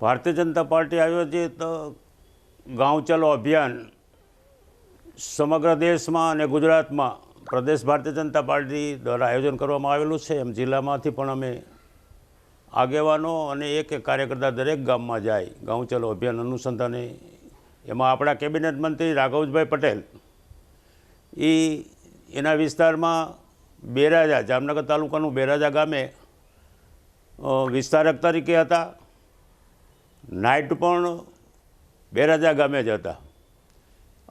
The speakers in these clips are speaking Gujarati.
ભારતીય જનતા પાર્ટી આયોજિત ગાંવ ચલો અભિયાન સમગ્ર દેશમાં અને ગુજરાતમાં પ્રદેશ ભારતીય જનતા પાર્ટી દ્વારા આયોજન કરવામાં આવેલું છે. એમ જિલ્લામાંથી પણ અમે આગેવાનો અને એક એક કાર્યકર્તા દરેક ગામમાં જાય ગાંવ ચલો અભિયાન અનુસંધાને. એમાં આપણા કેબિનેટ મંત્રી રાઘવજભાઈ પટેલ એ એના વિસ્તારમાં બેરાજા, જામનગર તાલુકાનું બેરાજા ગામે વિસ્તારક તરીકે હતા. નાઇટ પણ બેરાજા ગામે જ હતા.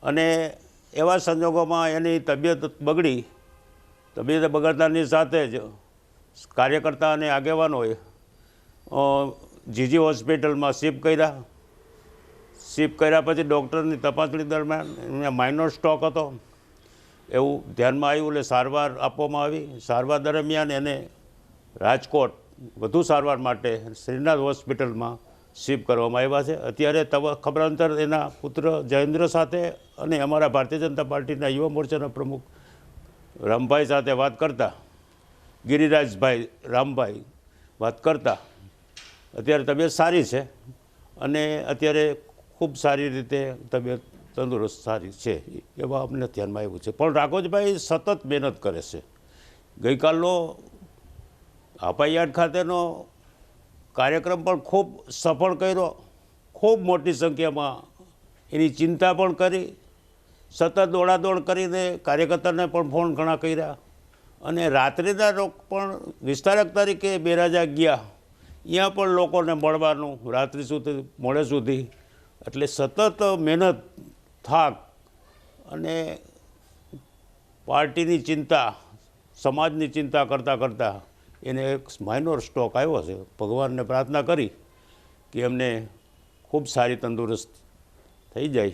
અને એવા સંજોગોમાં એની તબિયત બગડી. તબિયત બગડતાની સાથે જ કાર્યકર્તા અને આગેવાનોએ જીજી હોસ્પિટલમાં શિફ્ટ કર્યા. શિફ્ટ કર્યા પછી ડૉક્ટરની તપાસણી દરમિયાન એમને માઇનોર સ્ટોક હતો. એવું ધ્યાનમાં આવ્યું એટલે સારવાર આપવામાં આવી. સારવાર દરમિયાન એને રાજકોટ વધુ સારવાર માટે શ્રીનાથ હોસ્પિટલમાં શિફ્ટ કરવામાં આવ્યા છે. અત્યારે તવ, ખબરાંતર એના પુત્ર જયેન્દ્ર સાથે અને અમારા ભારતીય જનતા પાર્ટીના યુવા મોરચાના પ્રમુખ રામભાઈ સાથે વાત કરતા, ગિરિરાજભાઈ રામભાઈ વાત કરતા, અત્યારે તબિયત સારી છે અને અત્યારે ખૂબ સારી રીતે તબિયત તંદુરસ્ત સારી છે, એવા અમને ધ્યાનમાં આવ્યું છે. પણ રાઘોજભાઈ સતત મહેનત કરે છે. ગઈકાલનો હાપાયાડ ખાતેનો કાર્યક્રમ પણ ખૂબ સફળ કર્યો. ખૂબ મોટી સંખ્યામાં એની ચિંતા પણ કરી. સતત દોડાદોડ કરીને કાર્યકર્તાને પણ ફોન ઘણા કર્યા. અને રાત્રિના લોક પણ વિસ્તારક તરીકે બેરાજા ગયા. ત્યાં પણ લોકોને મળવાનું રાત્રિ સુધી, મોડે સુધી. એટલે સતત મહેનત, થાક અને પાર્ટીની ચિંતા, સમાજની ચિંતા કરતાં કરતાં એને એક માઇનોર સ્ટોક આવ્યો છે. ભગવાનને પ્રાર્થના કરી કે એમને ખૂબ સારી તંદુરસ્ત થઈ જાય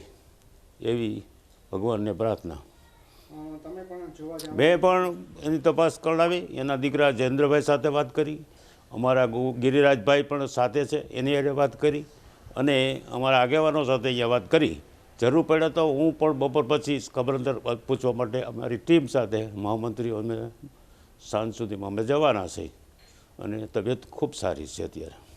એવી ભગવાનને પ્રાર્થના. મેં પણ એની તપાસ કરાવી. એના દીકરા જયેન્દ્રભાઈ સાથે વાત કરી. અમારા ગિરિરાજભાઈ પણ સાથે છે એની હારે વાત કરી. અને અમારા આગેવાનો સાથે અહીંયા વાત કરી. જરૂર પડે તો હું પણ બપોર પછી ખબર અંદર પૂછવા માટે અમારી ટીમ સાથે મહામંત્રીઓ અમે સાંજ સુધીમાં અમે જવાના છીએ. અને તબિયત ખૂબ સારી છે અત્યારે.